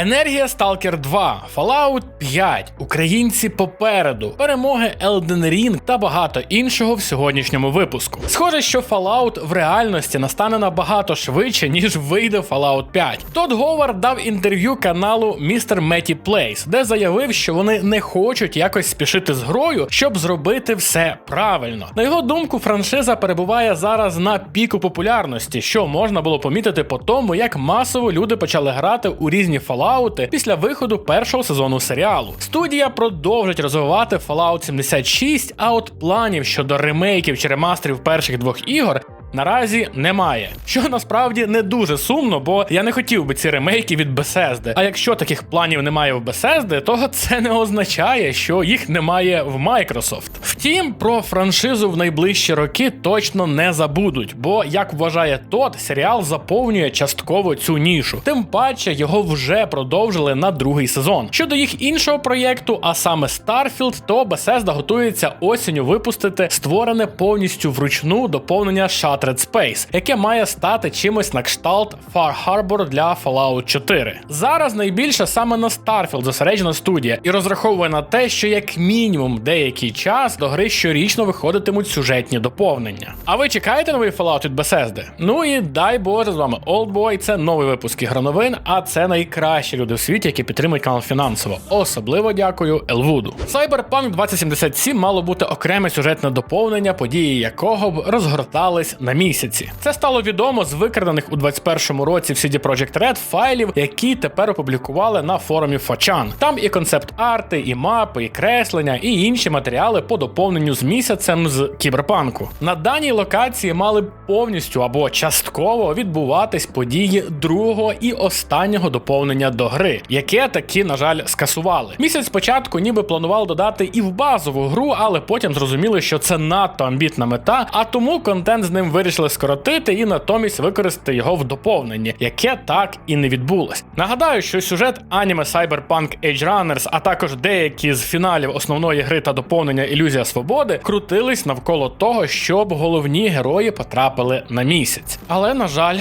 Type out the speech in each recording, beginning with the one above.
Енергія Stalker 2, Fallout 5, Українці попереду, перемоги Elden Ring та багато іншого в сьогоднішньому випуску. Схоже, що Fallout в реальності настане набагато швидше, ніж вийде Fallout 5. Тодд Говард дав інтерв'ю каналу Mr. Metty Plays, де заявив, що вони не хочуть якось спішити з грою, щоб зробити все правильно. На його думку, франшиза перебуває зараз на піку популярності, що можна було помітити по тому, як масово люди почали грати у різні Fallout після виходу першого сезону серіалу. Студія продовжить розвивати Fallout 76, а от планів щодо ремейків чи ремастерів перших двох ігор. Наразі немає, що насправді не дуже сумно, бо я не хотів би ці ремейки від Bethesda. А якщо таких планів немає в Bethesda, то це не означає, що їх немає в Microsoft. Втім, про франшизу в найближчі роки точно не забудуть, бо як вважає тот, серіал заповнює частково цю нішу. Тим паче його вже продовжили на другий сезон. Щодо їх іншого проєкту, а саме Starfield, то Bethesda готується осінню випустити створене повністю вручну доповнення Shattered Space, яке має стати чимось на кшталт Far Harbor для Fallout 4. Зараз найбільше саме на Starfield зосереджена студія і розраховує на те, що як мінімум деякий час до гри щорічно виходитимуть сюжетні доповнення. А ви чекаєте новий Fallout від Bethesda? Ну і дай Боже, з вами Oldboy, це новий випуск ігроновин, а це найкращі люди в світі, які підтримують канал фінансово. Особливо дякую Елвуду. Cyberpunk 2077 мало бути окреме сюжетне доповнення, події якого б розгортались на місяці. Це стало відомо з викрадених у 21-му році в CD Projekt Red файлів, які тепер опублікували на форумі Фочан. Там і концепт-арти, і мапи, і креслення, і інші матеріали по доповненню з місяцем з кіберпанку. На даній локації мали повністю або частково відбуватись події другого і останнього доповнення до гри, яке таки, на жаль, скасували. Місяць спочатку ніби планували додати і в базову гру, але потім зрозуміли, що це надто амбітна мета, а тому контент з ним вирішили скоротити і натомість використати його в доповненні, яке так і не відбулось. Нагадаю, що сюжет аніме Cyberpunk Edge Runners, а також деякі з фіналів основної гри та доповнення Ілюзія Свободи крутились навколо того, щоб головні герої потрапили на місяць. Але на жаль,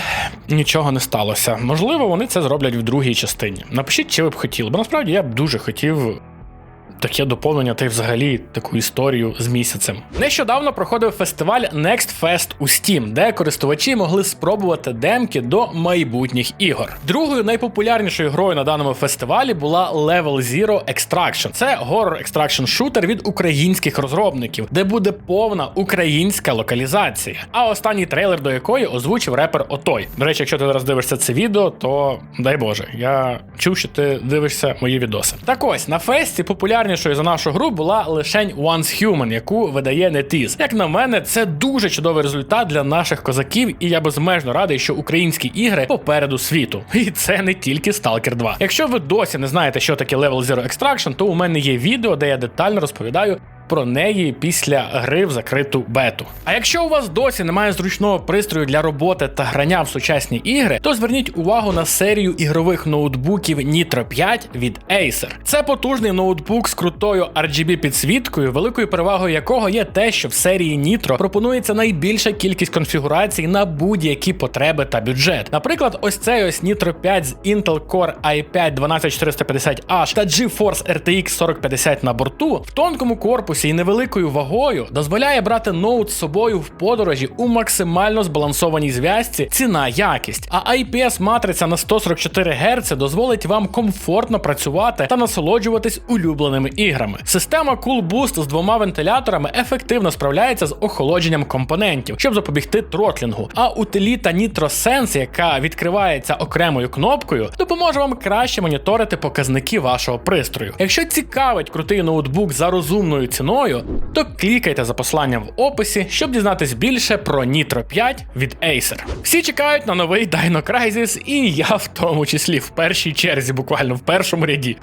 нічого не сталося. Можливо, вони це зроблять в другій частині. Напишіть, чи ви б хотіли, бо насправді я б дуже хотів таке доповнення та й взагалі таку історію з місяцем. Нещодавно проходив фестиваль Next Fest у Steam, де користувачі могли спробувати демки до майбутніх ігор. Другою найпопулярнішою грою на даному фестивалі була Level Zero Extraction. Це горор екстракшн шутер від українських розробників, де буде повна українська локалізація. А останній трейлер до якої озвучив репер Отой. До речі, якщо ти зараз дивишся це відео, то дай Боже, я чув, що ти дивишся мої відоси. Так ось на фесті популярнішою за нашу гру була лишень Once Human, яку видає NetEase. Як на мене, це дуже чудовий результат для наших козаків, і я безмежно радий, що українські ігри попереду світу. І це не тільки Stalker 2. Якщо ви досі не знаєте, що таке Level Zero Extraction, то у мене є відео, де я детально розповідаю. Про неї після гри в закриту бету. А якщо у вас досі немає зручного пристрою для роботи та грання в сучасні ігри, то зверніть увагу на серію ігрових ноутбуків Nitro 5 від Acer. Це потужний ноутбук з крутою RGB підсвіткою, великою перевагою якого є те, що в серії Nitro пропонується найбільша кількість конфігурацій на будь-які потреби та бюджет. Наприклад, ось цей ось Nitro 5 з Intel Core i5 12450H та GeForce RTX 4050 на борту в тонкому корпусі і невеликою вагою дозволяє брати ноут з собою в подорожі у максимально збалансованій зв'язці ціна якість. А IPS матриця на 144 Гц дозволить вам комфортно працювати та насолоджуватись улюбленими іграми. Система Cool Boost з двома вентиляторами ефективно справляється з охолодженням компонентів, щоб запобігти тротлінгу. А утиліта NitroSense, яка відкривається окремою кнопкою, допоможе вам краще моніторити показники вашого пристрою. Якщо цікавить крутий ноутбук за розумною ціною, то клікайте за посиланням в описі, щоб дізнатись більше про Nitro 5 від Acer. Всі чекають на новий Dino Crisis, і я в тому числі в першій черзі, буквально в першому ряді.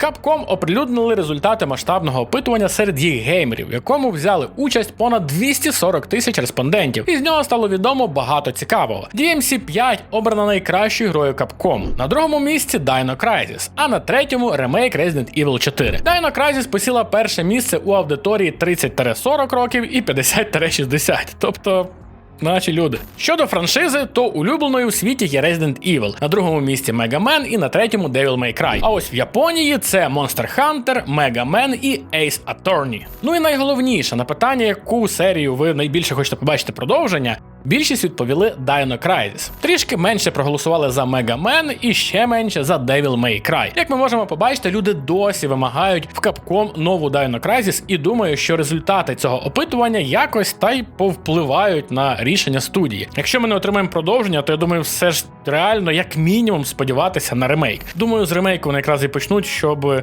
Capcom оприлюднили результати масштабного опитування серед їх геймерів, в якому взяли участь понад 240 тисяч респондентів, і з нього стало відомо багато цікавого. DMC 5 обрана найкращою грою Capcom. На другому місці Dino Crisis, а на третьому ремейк Resident Evil 4. Dino Crisis посіла перше місце у аудиторії 30-40 років і 50-60. Тобто Наші люди. Щодо франшизи, то улюбленою у світі є Resident Evil, на другому місці Mega Man і на третьому Devil May Cry. А ось в Японії це Monster Hunter, Mega Man і Ace Attorney. Ну і найголовніше на питання, яку серію ви найбільше хочете побачити продовження. Більшість відповіли Dino Crisis. Трішки менше проголосували за Mega Man і ще менше за Devil May Cry. Як ми можемо побачити, люди досі вимагають в Capcom нову Dino Crisis і думаю, що результати цього опитування якось та й повпливають на рішення студії. Якщо ми не отримаємо продовження, то я думаю, все ж реально як мінімум сподіватися на ремейк. Думаю, з ремейку вони якраз і почнуть, щоб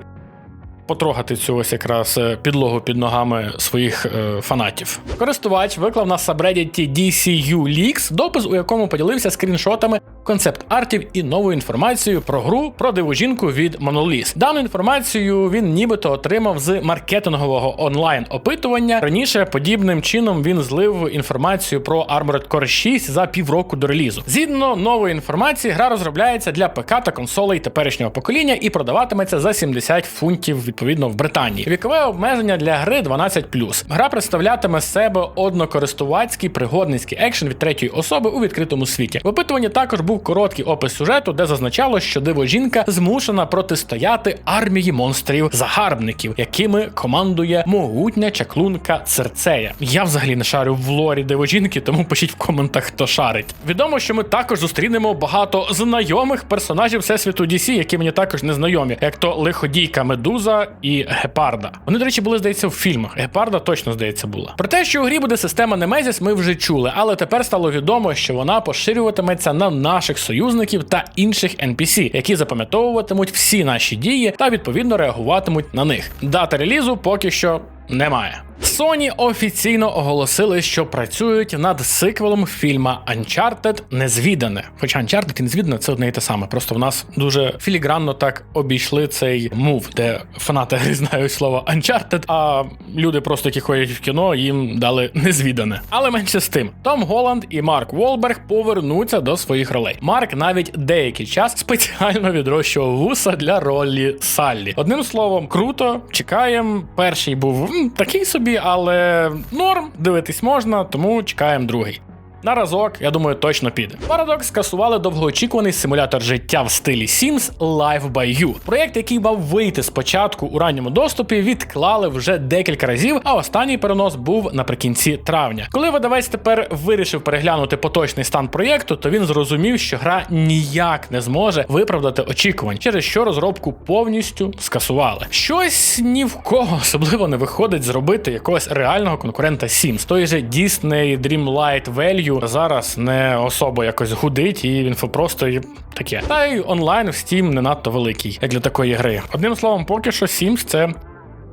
потрогати цю ось якраз е, підлогу під ногами своїх е, фанатів. Користувач виклав на сабреддіті DCU Leaks допис, у якому поділився скріншотами концепт-артів і новою інформацією про гру про диву жінку від Monolith. Дану інформацію він нібито отримав з маркетингового онлайн опитування. Раніше подібним чином він злив інформацію про Armored Core 6 за півроку до релізу. Згідно нової інформації, гра розробляється для ПК та консолей теперішнього покоління і продаватиметься за 70 фунтів відповідно в Британії. Вікове обмеження для гри 12+. Гра представлятиме себе однокористувацький пригодницький екшен від третьої особи у відкритому світі. В опитуванні також був короткий опис сюжету, де зазначало, що диво жінка змушена протистояти армії монстрів-загарбників, якими командує могутня чаклунка Церцея. Я взагалі не шарю в лорі диво жінки, тому пишіть в коментах, хто шарить. Відомо, що ми також зустрінемо багато знайомих персонажів всесвіту DC, які мені також не знайомі, як то лиходійка Медуза і Гепарда. Вони, до речі, були здається в фільмах. Гепарда точно здається була. Про те, що у грі буде система Немезіс, ми вже чули, але тепер стало відомо, що вона поширюватиметься на наших союзників та інших NPC, які запам'ятовуватимуть всі наші дії та відповідно реагуватимуть на них. Дата релізу поки що немає. Sony офіційно оголосили, що працюють над сиквелом фільма Uncharted Незвідане. Хоча Uncharted і Незвідане це одне і те саме. Просто в нас дуже філігранно так обійшли цей мув, де фанати гри знають слово Uncharted, а люди просто які ходять в кіно, їм дали незвідане. Але менше з тим, Том Голланд і Марк Волберг повернуться до своїх ролей. Марк навіть деякий час спеціально відрощував вуса для ролі Саллі. Одним словом, круто, чекаємо. Перший був такий собі, але норм, дивитись можна, тому чекаємо другий. На разок, я думаю, точно піде. Paradox скасували довгоочікуваний симулятор життя в стилі Sims Live by You. Проєкт, який мав вийти спочатку у ранньому доступі, відклали вже декілька разів, а останній перенос був наприкінці травня. Коли видавець тепер вирішив переглянути поточний стан проєкту, то він зрозумів, що гра ніяк не зможе виправдати очікувань, через що розробку повністю скасували. Щось ні в кого особливо не виходить зробити якогось реального конкурента Sims. Той же Disney Dreamlight Value зараз не особо якось гудить, і інфопросто і таке. Та й онлайн в Steam не надто великий, як для такої гри. Одним словом, поки що Sims це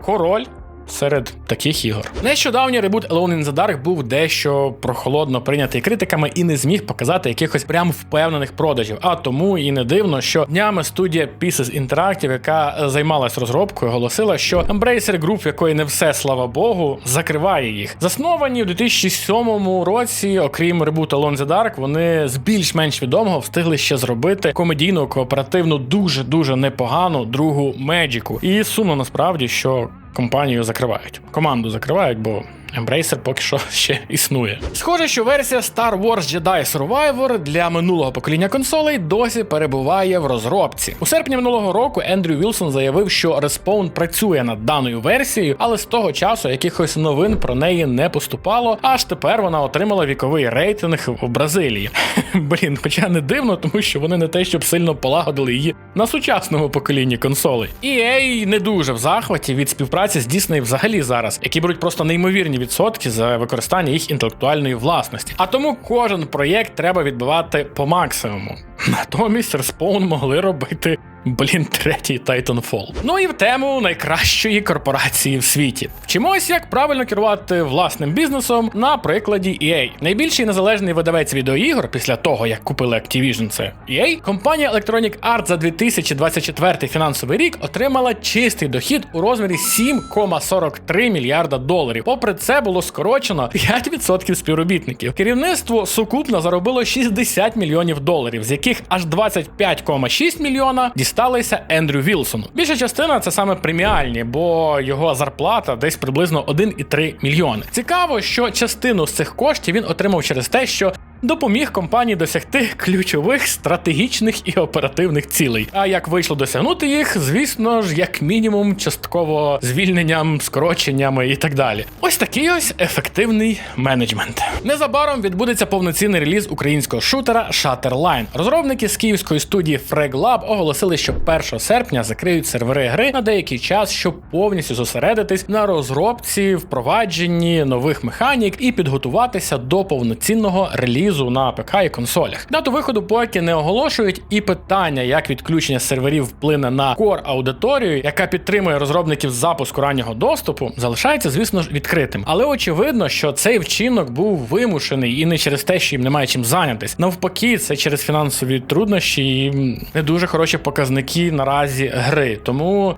король. Серед таких ігор. Нещодавній ребут Alone in the Dark був дещо прохолодно прийнятий критиками і не зміг показати якихось прям впевнених продажів. А тому і не дивно, що днями студія Pieces Interactive, яка займалась розробкою, оголосила, що Embracer Group, якої не все, слава Богу, закриває їх. Засновані у 2007 році, окрім ребуту Alone in the Dark, вони з більш-менш відомого встигли ще зробити комедійну, кооперативну, дуже дуже непогану другу Меджіку. І сумно насправді, що компанію закривають. Команду закривають, бо Embracer поки що ще існує. Схоже, що версія Star Wars Jedi Survivor для минулого покоління консолей досі перебуває в розробці. У серпні минулого року Ендрю Вілсон заявив, що Respawn працює над даною версією, але з того часу якихось новин про неї не поступало. Аж тепер вона отримала віковий рейтинг в Бразилії. Блін, хоча не дивно, тому що вони не те, щоб сильно полагодили її на сучасному поколінні консолей. EA не дуже в захваті від співпраці з Disney взагалі зараз, які беруть просто неймовірні відсотки за використання їх інтелектуальної власності. А тому кожен проєкт треба відбивати по максимуму. Натомість Respawn могли робити. Блін, третій Titanfall. Ну і в тему найкращої корпорації в світі. Вчимось, як правильно керувати власним бізнесом на прикладі EA. Найбільший незалежний видавець відеоігор після того, як купили Activision, це EA, компанія Electronic Arts за 2024 фінансовий рік отримала чистий дохід у розмірі 7,43 мільярда доларів. Попри це було скорочено 5% співробітників. Керівництво сукупно заробило 60 мільйонів доларів, з яких яких аж 25,6 мільйона дісталися Ендрю Вілсону. Більша частина це саме преміальні, бо його зарплата десь приблизно 1,3 мільйони. Цікаво, що частину з цих коштів він отримав через те, що допоміг компанії досягти ключових стратегічних і оперативних цілей. А як вийшло досягнути їх, звісно ж, як мінімум, частково звільненням, скороченнями і так далі. Ось такий ось ефективний менеджмент. Незабаром відбудеться повноцінний реліз українського шутера Shutterline. Розробники з київської студії Frag Lab оголосили, що 1 серпня закриють сервери гри на деякий час, щоб повністю зосередитись на розробці, впровадженні нових механік і підготуватися до повноцінного релізу на ПК і консолях. Дату виходу поки не оголошують, і питання, як відключення серверів вплине на кор аудиторію, яка підтримує розробників запуску раннього доступу, залишається, звісно ж, відкритим. Але очевидно, що цей вчинок був вимушений і не через те, що їм немає чим зайнятись. Навпаки, це через фінансові труднощі і не дуже хороші показники наразі гри. Тому,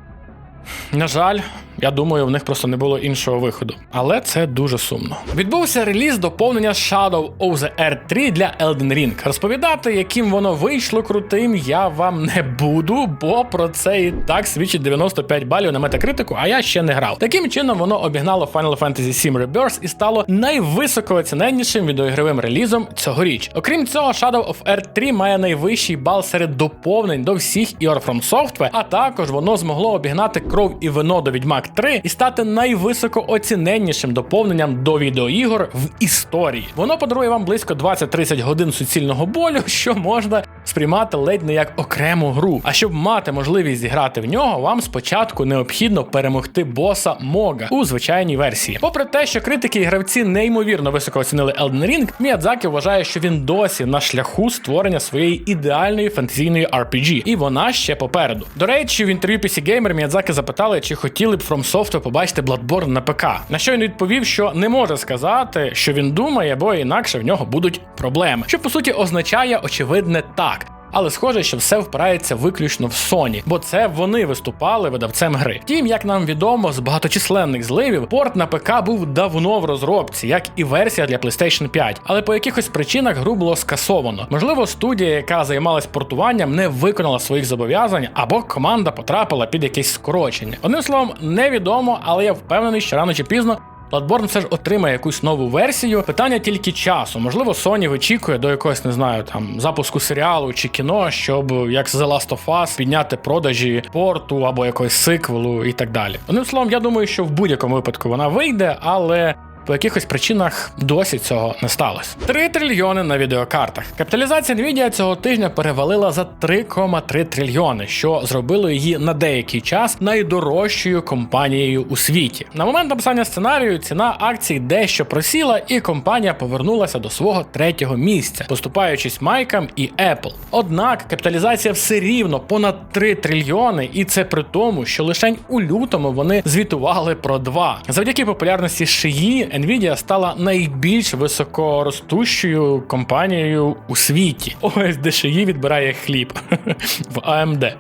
на жаль. Я думаю, в них просто не було іншого виходу. Але це дуже сумно. Відбувся реліз доповнення Shadow of the Earth 3 для Elden Ring. Розповідати, яким воно вийшло крутим, я вам не буду, бо про це і так свідчить 95 балів на метакритику, а я ще не грав. Таким чином воно обігнало Final Fantasy VII Rebirth і стало найвисокооціненнішим відеоігровим релізом цьогоріч. Окрім цього, Shadow of Earth 3 має найвищий бал серед доповнень до всіх ігор From Software, а також воно змогло обігнати кров і вино до Відьмак 3 і стати найвисокооціненнішим доповненням до відеоігор в історії. Воно подарує вам близько 20-30 годин суцільного болю, що можна сприймати ледь не як окрему гру. А щоб мати можливість зіграти в нього, вам спочатку необхідно перемогти боса Мога у звичайній версії. Попри те, що критики і гравці неймовірно високо оцінили Elden Ring, Міядзакі вважає, що він досі на шляху створення своєї ідеальної фантазійної RPG, і вона ще попереду. До речі, в інтерв'ю PC Gamer Міядзакі запитали, чи хотіли б From Software побачити Bloodborne на ПК. На що він відповів, що не може сказати, що він думає, бо інакше в нього будуть проблеми. Що по суті означає очевидне так. Але схоже, що все впирається виключно в Sony, бо це вони виступали видавцем гри. Втім, як нам відомо, з багаточисленних зливів порт на ПК був давно в розробці, як і версія для PlayStation 5, але по якихось причинах гру було скасовано. Можливо, студія, яка займалась портуванням, не виконала своїх зобов'язань, або команда потрапила під якесь скорочення. Одним словом, невідомо, але я впевнений, що рано чи пізно. Bloodborne все ж отримає якусь нову версію. Питання тільки часу. Можливо, Sony вичікує до якогось, не знаю, там запуску серіалу чи кіно, щоб як The Last of Us підняти продажі порту або якогось сиквелу і так далі. Одним словом, я думаю, що в будь-якому випадку вона вийде, але. По якихось причинах досі цього не сталося. 3 трильйони на відеокартах. Капіталізація Nvidia цього тижня перевалила за 3,3 трильйони, що зробило її на деякий час найдорожчою компанією у світі. На момент написання сценарію ціна акцій дещо просіла, і компанія повернулася до свого третього місця, поступаючись Майкам і Apple. Однак капіталізація все рівно понад 3 трильйони, і це при тому, що лише у лютому вони звітували про 2. Завдяки популярності шиї. Nvidia стала найбільш високоростущою компанією у світі. Ось DSHI відбирає хліб в AMD.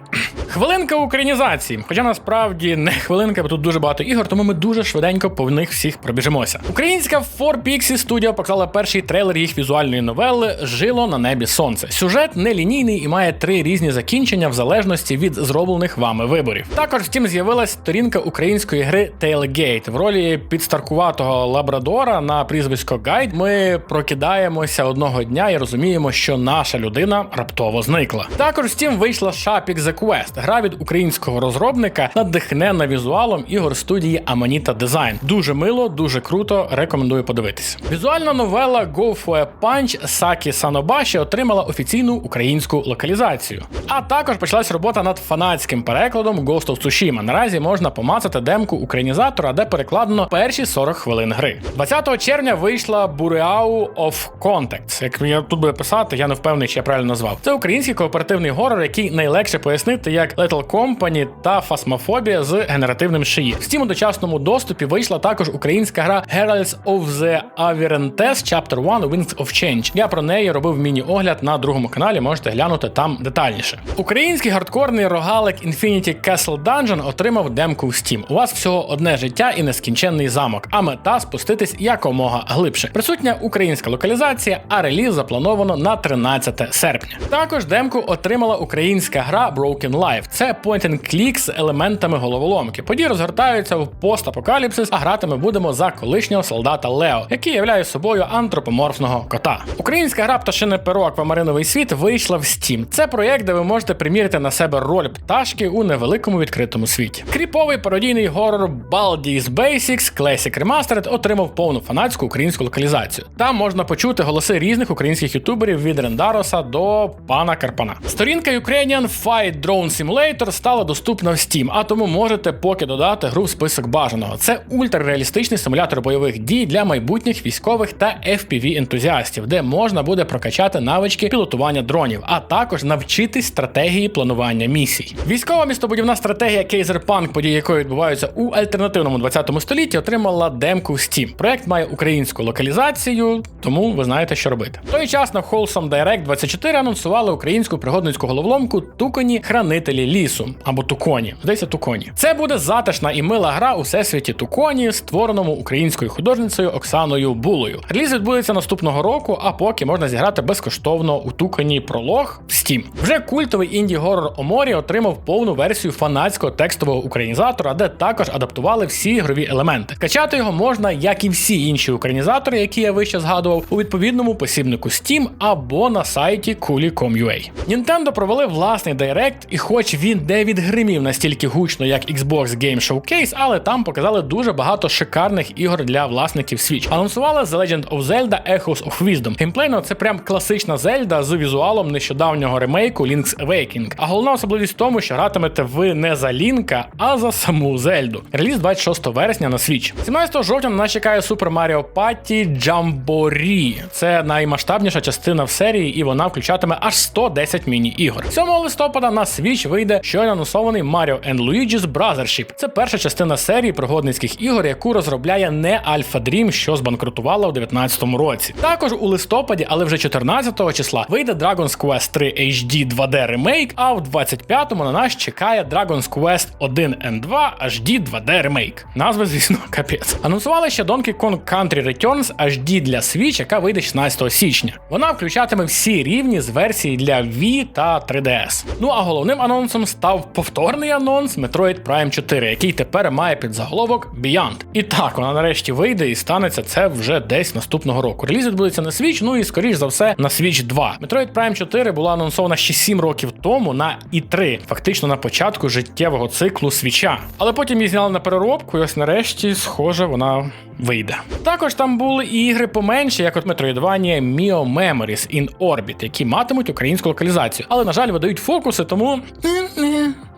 Хвилинка українізації. Хоча насправді не хвилинка, бо тут дуже багато ігор, тому ми дуже швиденько по них всіх пробіжимося. Українська 4Pixie Studio показала перший трейлер їх візуальної новели Жило на небі сонце. Сюжет нелінійний і має три різні закінчення в залежності від зроблених вами виборів. Також втім з'явилась сторінка української гри Tailgate в ролі підстаркуватого лабрадора на прізвисько Гайд. Ми прокидаємося одного дня і розуміємо, що наша людина раптово зникла. Також втім вийшла Шапік The Quest, гра від українського розробника, надихнена візуалом ігор студії Amanita Design. Дуже мило, дуже круто. Рекомендую подивитися. Візуальна новела Go for a Punch Сакі Санобаші отримала офіційну українську локалізацію. А також почалась робота над фанатським перекладом Ghost of Tsushima. Наразі можна помацати демку українізатора, де перекладено перші 40 хвилин гри. 20 червня вийшла Bureau of Contacts. Як я тут буде писати, я не впевнений, чи я правильно назвав. Це український кооперативний горор, який найлегше пояснити як Little Company та Phasmophobia з генеративним шиї. В Steam у дочасному доступі вийшла також українська гра Heralds of the Avirentes Chapter 1 Wings of Change. Я про неї робив міні-огляд на другому каналі, можете глянути там детальніше. Український гардкорний рогалик Infinity Castle Dungeon отримав демку в Steam. У вас всього одне життя і нескінченний замок, а мета спуститись якомога глибше. Присутня українська локалізація, а реліз заплановано на 13 серпня. Також демку отримала українська гра Broken Life. Це point and click з елементами головоломки. Події розгортаються в постапокаліпсис, а грати ми будемо за колишнього солдата Лео, який являє собою антропоморфного кота. Українська гра пташине перо Аквамариновий світ вийшла в Steam. Це проєкт, де ви можете примірити на себе роль пташки у невеликому відкритому світі. Кріповий пародійний горор Baldi's Basics Classic Remastered отримав повну фанатську українську локалізацію. Там можна почути голоси різних українських ютуберів від Рендароса до пана Карпана. Сторінка Ukrainian Fight Drone Simulator стала доступна в Steam, а тому можете поки додати гру в список бажаного. Це ультрареалістичний симулятор бойових дій для майбутніх військових та fpv ентузіастів, де можна буде прокачати навички пілотування дронів, а також навчитись стратегії планування місій. Військова містобудівна стратегія Punk, події якої відбуваються у альтернативному 20 столітті, отримала демку в Steam. Проект має українську локалізацію, тому ви знаєте, що робити. В той час на Wholesome Direct 24 анонсували українську пригодницьку головоломку Туконі Хранителі лісу або Туконі. Здається, Туконі. Це буде затишна і мила гра у всесвіті Туконі, створеному українською художницею Оксаною Булою. Реліз відбудеться наступного року, а поки можна зіграти безкоштовно у Тукані пролог в Steam. Вже культовий інді горор Оморі отримав повну версію фанатського текстового українізатора, де також адаптували всі ігрові елементи. Качати його можна, як і всі інші українізатори, які я вище згадував, у відповідному посібнику Steam або на сайті Cooley.com.ua. Nintendo провели власний директ, і хоч він не відгримів настільки гучно, як Xbox Game Showcase, але там показали дуже багато шикарних ігор для власників Switch. Анонсували The Legend of Zelda Echoes of Wisdom. Геймплейно це прям класична Зельда з візуалом нещодавнього ремейку Link's Awakening. А головна особливість в тому, що гратимете ви не за Лінка, а за саму Зельду. Реліз 26 вересня на Switch. 17 жовтня на чекає Super Mario Party Jamboree. Це наймасштабніша частина в серії, і вона включатиме аж 110 міні-ігор. 7 листопада на Switch вийде щойно анонсований Mario and Luigi's Brothership. Це перша частина серії пригодницьких ігор, яку розробляє не Alpha Dream, що збанкрутувала у 2019 році. Також у листопаді, але вже 14 числа, вийде Dragon's Quest 3 HD 2D Remake, а в 25-му на нас чекає Dragon's Quest 1 and 2 HD 2D Remake. Назва, звісно, капець. Анонсували ще Donkey Kong Country Returns HD для Switch, яка вийде 16 січня. Вона включатиме всі рівні з версії для Wii та 3DS. Ну а головним анонсом став повторний анонс Metroid Prime 4, який тепер має під заголовок Beyond. І так, вона нарешті вийде і станеться це вже десь наступного року. Реліз відбудеться на Switch, ну і скоріш за все на Switch 2. Metroid Prime 4 була анонсована ще 7 років тому на i3, фактично на початку життєвого циклу свіча. Але потім її зняли на переробку, і ось нарешті, схоже, вона вийде. Також там були і ігри поменше, як от Metroidvania Mio Memories in Orbit, які матимуть українську локалізацію. Але, на жаль, видають фокуси, тому.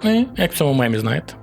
Е, Як в цьому мемі, знаєте.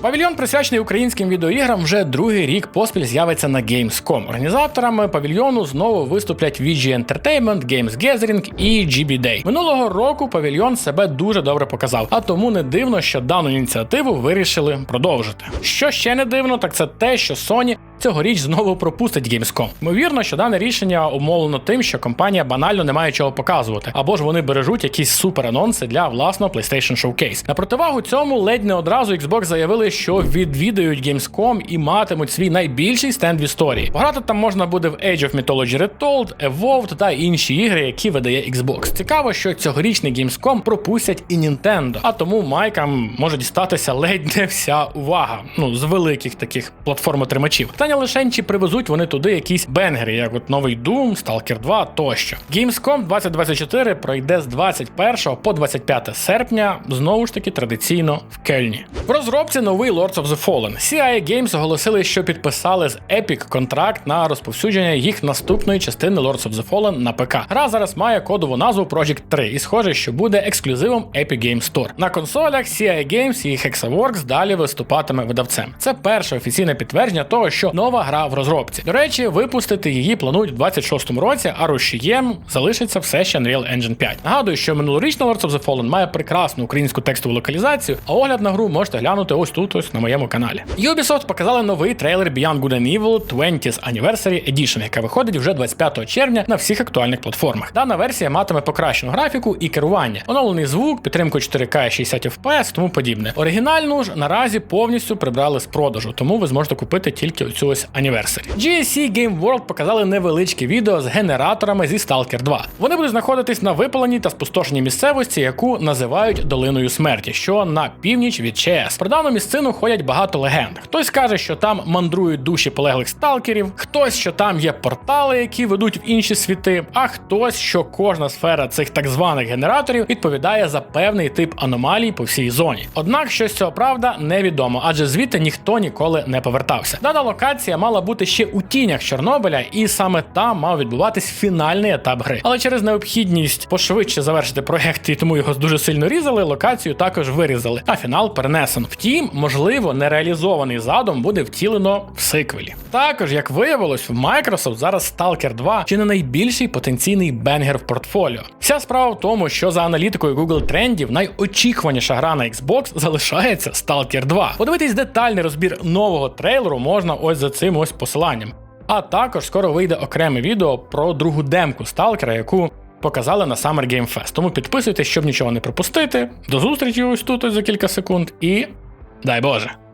Павільйон, присвячений українським відеоіграм, вже другий рік поспіль з'явиться на Gamescom. Організаторами павільйону знову виступлять VG Entertainment, Games Gathering і GB Day. Минулого року павільйон себе дуже добре показав, а тому не дивно, що дану ініціативу вирішили продовжити. Що ще не дивно, так це те, що Sony цьогоріч знову пропустить Gamescom. Ймовірно, що дане рішення умовлено тим, що компанія банально не має чого показувати, або ж вони бережуть якісь супер анонси для власного PlayStation Showcase. На противагу цьому ледь не одразу Xbox заявили, що відвідають Gamescom і матимуть свій найбільший стенд в історії. Пограти там можна буде в Age of Mythology Retold, Evolved та інші ігри, які видає Xbox. Цікаво, що цьогорічний Gamescom пропустять і Nintendo, а тому майкам може дістатися ледь не вся увага. Ну з великих таких платформ-отримачів. Питання лише чи привезуть вони туди якісь бенгери, як от новий Doom, Stalker 2 тощо. Gamescom 2024 пройде з 21 по 25 серпня, знову ж таки традиційно в Кельні. В розробці новий Lords of the Fallen. CIA Games оголосили, що підписали з Epic контракт на розповсюдження їх наступної частини Lords of the Fallen на ПК. Гра зараз має кодову назву Project 3 і схоже, що буде ексклюзивом Epic Games Store. На консолях CIA Games і Hexaworks далі виступатиме видавцем. Це перше офіційне підтвердження того, що нова гра в розробці. До речі, випустити її планують в 26-му році, а рушієм залишиться все ще Unreal Engine 5. Нагадую, що минулорічна Lords of the Fallen має прекрасну українську текстову локалізацію, а огляд на гру можете глянути ось тут, ось на моєму каналі. Ubisoft показали новий трейлер Beyond Good and Evil 20th Anniversary Edition, яка виходить вже 25 червня на всіх актуальних платформах. Дана версія матиме покращену графіку і керування, оновлений звук, підтримку 4К 60 FPS, тому подібне. Оригінальну ж наразі повністю прибрали з продажу, тому ви зможете купити тільки оцю ось Anniversary. GSC Game World показали невеличке відео з генераторами зі Stalker 2. Вони будуть знаходитись на випаленій та спустошеній місцевості, яку називають долиною смерті, що на північ від ЧС. Про дану місцину ходять багато легенд. Хтось каже, що там мандрують душі полеглих сталкерів, хтось, що там є портали, які ведуть в інші світи, а хтось, що кожна сфера цих так званих генераторів відповідає за певний тип аномалій по всій зоні. Однак щось цього правда невідомо, адже звідти ніхто ніколи не повертався. Дана локація мала бути ще у тінях Чорнобиля, і саме там мав відбуватись фінальний етап гри. Але через необхідність пошвидше завершити проект і тому його дуже сильно різали. Локацію також вирізали, а фінал перенесено. Втім, можливо, нереалізований задум буде втілено в сиквелі. Також, як виявилось, в Microsoft зараз Stalker 2 чи не найбільший потенційний бенгер в портфоліо. Вся справа в тому, що за аналітикою Google трендів найочікуваніша гра на Xbox залишається Stalker 2. Подивитись детальний розбір нового трейлеру можна ось за цим ось посиланням. А також скоро вийде окреме відео про другу демку Сталкера, яку показали на Summer Game Fest. Тому підписуйтесь, щоб нічого не пропустити. До зустрічі ось тут ось за кілька секунд і дай Боже!